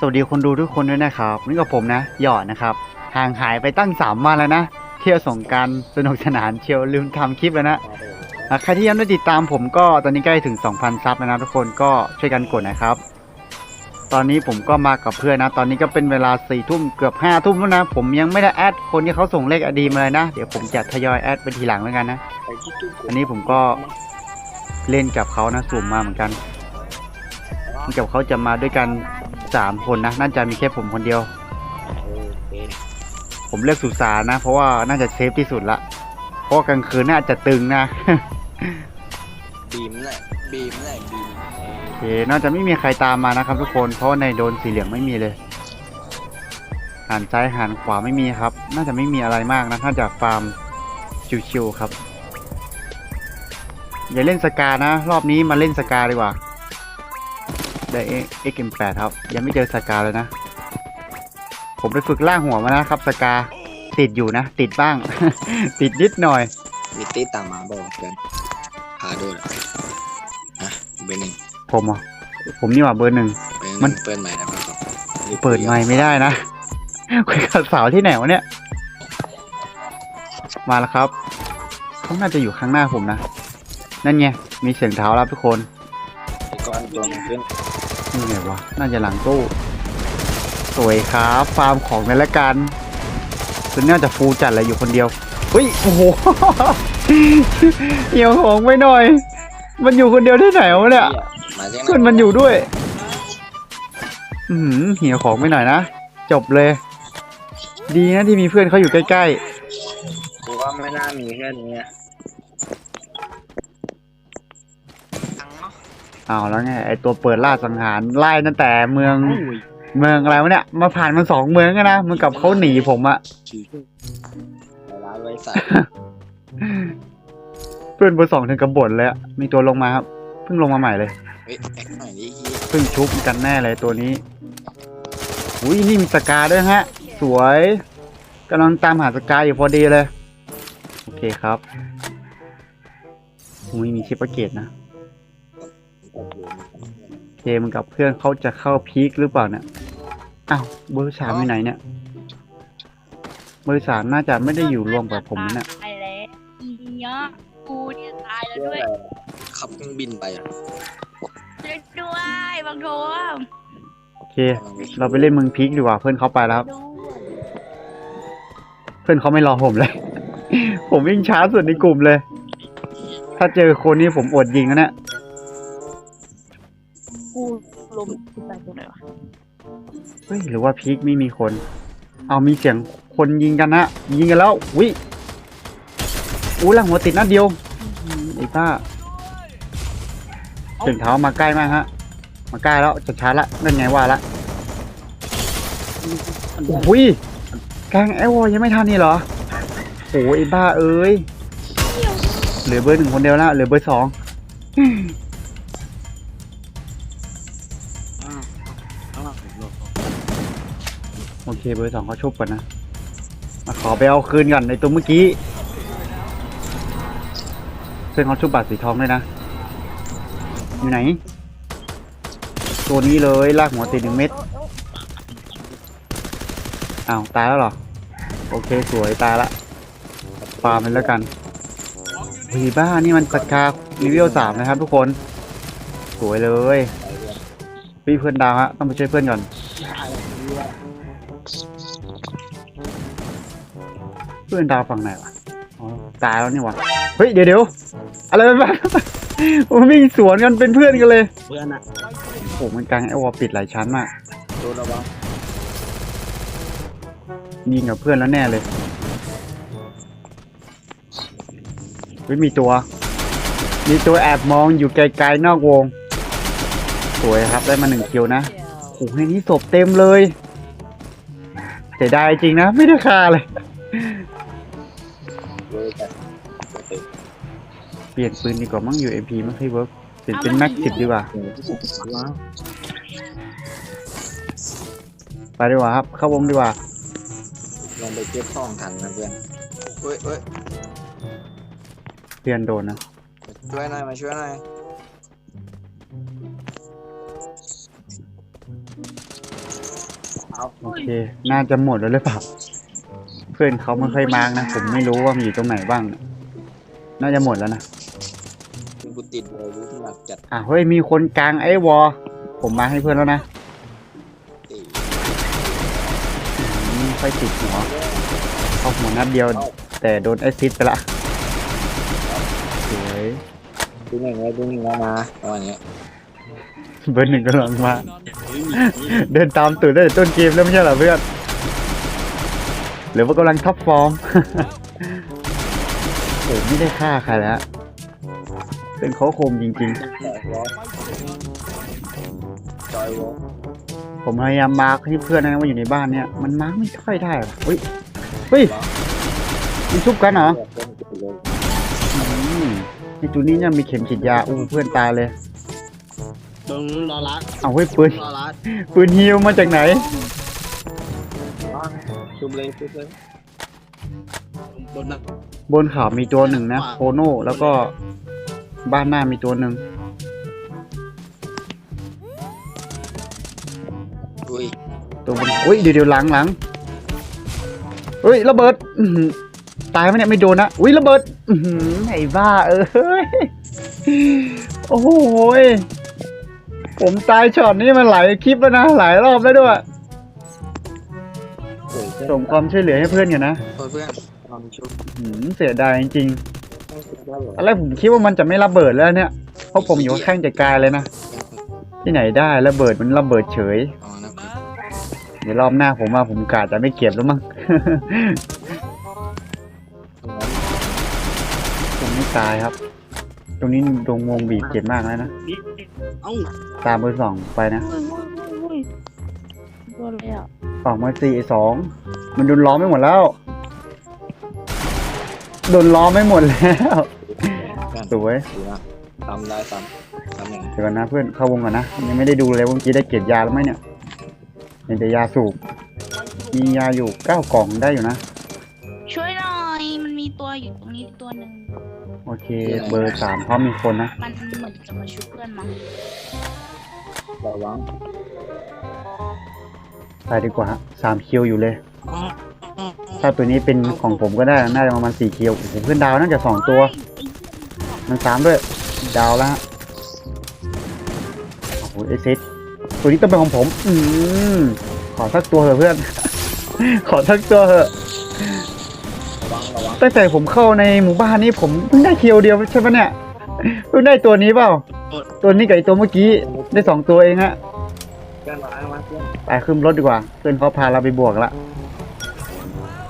สวัสดีคนดูทุกคนด้วยนะครับนี่กับผมนะหยอดนะครับห่างหายไปตั้ง3วันแล้วนะเที่ยวสงกรารสนุกสนานเชียวลืมทำคลิปแล้วนะใครที่ยังไม่ติดตามผมก็ตอนนี้ใกล้ถึง 2,000 ซับแล้วนะทุกคนก็ช่วยกันกดนะครับ ตอนนี้ผมก็มากับเพื่อนนะ ตอนนี้ก็เป็นเวลา4ทุ่มเกือบ5ทุ่มแล้วนะ ผมยังไม่ได้แอดคนที่เขาส่งเลขอดีมาเลยนะ เดี๋ยวผมจะทยอยแอดไปทีหลังแล้วกันนะ อันนี้ผมก็เล่นกับเขานะสุ่มมาเหมือนกันเหมือนกับเขาจะมาด้วยกัน สามคนนะ น่าจะมีแค่ผมคนเดียว ผมเลือกสุสานนะ เพราะว่าน่าจะเซฟที่สุดละ เพราะว่ากลางคืนน่าจะตึงนะ บีมเลยบีมเลยบีมโอเค น่าจะไม่มีใครตามมานะครับทุกคน เพราะว่าในโดนสีเหลืองไม่มีเลย หันซ้ายหันขวาไม่มีครับ น่าจะไม่มีอะไรมากนะ ถ้าจากฟาร์มชิวๆครับ อย่าเล่นสกานะ รอบนี้มาเล่นสกาดีกว่า ได้เอ็กเอ็มแปดครับ ยังไม่เจอสกาเลยนะ ผมไปฝึกล่างหัวมานะครับสกา ติดอยู่นะ ติดบ้าง ติดนิดหน่อยมิตตี้ตามมาบอกเพื่อนพาด้วยนะเบอร์หนึ่งผมอะผมนี่หว่าเบอร์หนึ่งเบอร์หมันึ่นงเปิดใหม่นะครับเปิดไมค์ไม่ได้นะคุยกับสาวที่ไหนวะเนี่ย มาแล้วครับเขาน่าจะอยู่ข้างหน้าผมนะ นั่นไง มีเสียงเท้าแล้วทุกคน ก็อันตัวหนึงเพื่อน นี่ไงวะ น่าจะหลังตู้ สวยครับ ฟาร์มของในละกันคือน่าจะฟูลจัดเลยอยู่คนเดียว เฮ้ย โอ้โหเหี่ยวของไปหน่อย มันอยู่คนเดียวที่ไหนวะเนี่ยมาจากไหนเพื่อนมันอยู่ด้วย อือหือเหี่ยวของไปหน่อยนะ จบเลย ดีนะที่มีเพื่อนเขาอยู่ใกล้กูว่าไม่น่ามีแค่นี้ เอาแล้วไงไอตัวเปิดล่าสังหารไล่ตั้งแต่เมืองเมืองอะไรวะเนี่ย มาผ่านมันสองเมืองแล้วนะเหมันกับเขาหนีผมอะชื่อในร้านบริษัทเพื่อนเบอร์สองถึงกับบดเลยอะมีตัวลงมาครับเพิ่งลงมาใหม่เลยเฮ้ยแอคหน่อยดิเฮียเพิ่งชุบกันแน่เลยตัวนี้อุ้ยนี่มีสกาด้วยฮะ สวยกำลังตามหาสกาอยู่พอดีเลย โอเคครับอุ้ยมีชิปเปอร์เกตนะโอ เคมันกับเพื่อนเขาจะเข้าพีคหรือเปล่าเนี่ยอ้าวเบอร์สามอยู่ไหนเนี่ย เบอร์สามน่าจะไม่ได้อยู่รวมกับผมนะเนี่ยตายแล้วอีเนี้ยกูเนี่ยตายแล้วด้วยขับเครื่องบินไปอะช่วยด้วยบางโทมโอเค เราไปเล่นเมืองพีคดีกว่า เพื่อนเขาไปแล้วครับด้วยเพื่อนเขาไม่รอผมเลย ผมวิ่งช้าสุดในกลุ่มเลย ถ้าเจอคนนี้ผมอดยิงนะเนี่ย ลมกูตรงไหนวะเฮ้ยหรือว่าพีคไม่มีคน เอามีเสียงคนยิงกันนะยิงกันแล้ววิอู้หลังหัวติดนัดเดียวอืมไอ้ป้าเสียงเท้ามาใกล้มากฮะ มาใกล้แล้วจะช้าละนั่นไงว่าละโอ้ยกลางไอ้วอยังไม่ทันนี่เหรอโอ้ยไอ้บ้าเอ้ยเหลือเบอร์หนึ่งคนเดียวล้วเหลือเบอร์สอง โอเคเบอร์สองเขาชุบก่อนนะมาขอไปเอาคืนก่อนในตัวเมื่อกี้เพื่อนเขาชุบบัตรสีทองด้วยนะ อยู่ไหน ตัวนี้เลยลากหัวติดหนึ่งเม็ดอ้าวตายแล้วหรอ โอเคสวยตายละปามันแล้วกันวีบ้านี่มันสการีวิวสามนะครับทุกคน สวยเลยพี่เพื่อนดาวฮะต้องไปช่วยเพื่อนก่อน เพื่อนดาวฝั่งไหนวะ อ๋อ ตายแล้วนี่วะ เฮ้ย เดี๋ยวเดี๋ยวอะไรไปบ้างผมวิ่งสวนกันเป็นเพื่อนกันเลย เพื่อนอะโอ้โหมันกลางไอวอลปิดหลายชั้นมากโดนระวังยิงกับเพื่อนแล้วแน่เลยเฮ้ยมีตัว มีตัวแอบมองอยู่ไกลๆนอกวง สวยครับได้มาหนึ่งคิวนะโอ้โหในนี้ศพเต็มเลย เสียดายจริงนะ ไม่ได้ค่าเลยเลยแต่เปลี่ยนปืนดีกว่ามั้งอยู่ MP ไม่ค่อยเวิร์กเปลี่ยนเป็นแม็กสิบดีกว่า ว้าวไปดีกว่าครับ เข้าวงดีกว่า ลองไปเก็บทองทันนะเพื่อนเฮ้ยเฮ้ยเพื่อนโดนนะช่วยหน่อยมาช่วยหน่อย โอเค น่าจะหมดแล้วหรือเปล่า เพื่อนเขาไม่ค่อยมาร์กนะ ผมไม่รู้ว่ามันอยู่ตรงไหนบ้าง น่าจะหมดแล้วนะกูติดเลยรู้ที่หนักจัดอะเฮ้ย มีคนกลางไอ้วอ ผมมาให้เพื่อนแล้วนะตีอืมค่อยติดหัวเข้าหัวนัดเดียว แต่โดนแอสซิสต์ไปละสวยดูหนึ่งไว้ดูหนึ่งแล้วนะประมาณนี้ เบอร์หนึ่งกำลังมา เดินตามตื่นได้แต่ต้นเกมแล้วไม่ใช่เหรอเพื่อน หรือว่ากำลังท็อปฟอร์มโอ้ไม่ได้ฆ่าใครแล้ว เป็นเขาโคมจริงจอยวอลจอยวอลๆผมพยายามมาร์คให้เพื่อนนะว่าอยู่ในบ้านเนี่ย มันมาร์คไม่ค่อยได้หรอเฮ้ย เฮ้ยมันชุบกันเหรอเพื่อนกูเลยอืมในจุดนี้เนี่ยมีเข็มฉีดยาอู้เพื่อนตายเลย ตรงรอรัดเอาเฮ้ยปืน รอรัดปืนฮิวมาจากไหน ชุบเลยชุบเลยบนนะบนเขามีตัวหนึ่งนะโคโน่แล้วก็บ้านหน้ามีตัวหนึ่งอุ้ยตัวบนอุ้ยเดี๋ยวเดี๋ยวหลังหลังเฮ้ยระเบิดอื้อหือตายไหมเนี่ยไม่โดนนะอุ้ยระเบิดอือหือไอ้บ้าเอ้ยโอ้โหย ผมตายช็อตนี้มันหลายคลิปแล้วนะ หลายรอบแล้วด้วยสวยเพื่อนส่งความช่วยเหลือให้เพื่อนกันนะเพื่อนทำชุบอื้อหือเสียดายจริงต้องชุบได้เหรอๆอะไรผมคิดว่ามันจะไม่ระเบิดแล้วเนี่ย เพราะผมอยู่ข้างๆจะกายเลยนะ ที่ไหนได้ระเบิดมันระเบิดเฉย อ๋อนะเพื่อนเดี๋ยวรอบหน้าผมว่าผมกาจะไม่เก็บแล้วมั้ง ผมไม่ตายครับ ตรงนี้ดงวงบีบเจ็บมากแล้วนะ เอ้าตามเบอร์สองไปนะเฮ้ยเฮ้ยเฮ้ยตัวอะไรอะออกมาสี่สอง มันโดนล้อมไม่หมดแล้ว โดนล้อมไม่หมดแล้วเพื่อนสวยดีมากทำได้ทำทำอย่างเดี๋ยวก่อนนะเพื่อนเข้าวงก่อนนะ ยังไม่ได้ดูเลยว่าเมื่อกี้ได้เก็บยาแล้วไหมเนี่ยเห็นแต่ยาสูบ มียาอยู่เก้ากล่องได้อยู่นะ ช่วยหน่อย มันมีตัวอยู่ตรงนี้ตัวหนึ่ง โอเค เบอร์สามพร้อมมีคนนะ มันเหมือนจะมาช่วยเพื่อนมั้งระวังไปดีกว่าฮะสามคิวอยู่เลย ถ้าตัวนี้เป็นของผมก็ได้ น่าจะประมาณสี่คิวโอ้โหเพื่อนดาวน่าจะสองตัว มันสามด้วย ดาวแล้วฮะโอ้โหเอซิสตัวนี้ต้องเป็นของผม อืมขอสักตัวเถอะเพื่อน ขอสักตัวเถอะระวังระวัง ตั้งแต่ผมเข้าในหมู่บ้านนี้ผมเพิ่งได้เคิวเดียวใช่ปะเนี่ยเพิ่งได้ตัวนี้เปล่า ตัวนี้กับไอตัวเมื่อกี้ได้สองตัวเองฮะไปขึ้นรถดีกว่าเพื่อนเขาพาเราไปบวกละ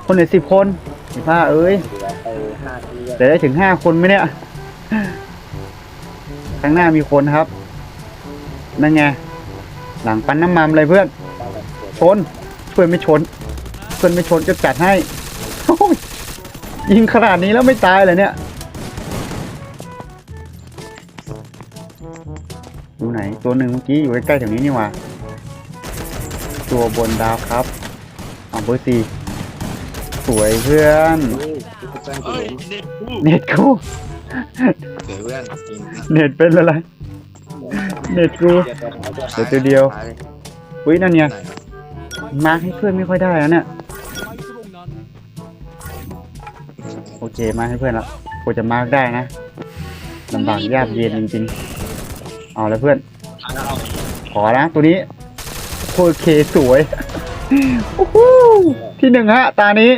คนเหลือสิบคนสิบห้าเอ้ยเหลือไปห้าทีจะได้ถึงห้าคนไหมเนี่ยข้างหน้ามีคนครับ นั่นไง หลังปั้นน้ำมันเลยเพื่อน ชน เพื่อนไม่ชน เพื่อนไม่ชนก็จัดให้ ยิงขนาดนี้แล้วไม่ตายเลยเนี่ยดูไหน ตัวหนึ่งเมื่อกี้อยู่ใกล้ๆแถวนี้นี่หว่า ตัวบนดาวครับเอาเบอร์สี่สวยเพื่อน เฮ้ยเพื่อนกูเน็ตกูเดี๋ยวเพื่อนกินเน็ตเป็นอะไร เน็ตกู เดี๋ยวตัวเดียว อุ้ยนั่นไงมาร์คให้เพื่อนไม่ค่อยได้แล้วเนี่ย โอเคมาให้เพื่อนละกูจะมาร์กได้นะลำบากยากเย็นจริงๆเอาแล้วเพื่อน ขอนะตัวนี้โอเคสวยโอ้โหที่หนึ่งฮะตานี้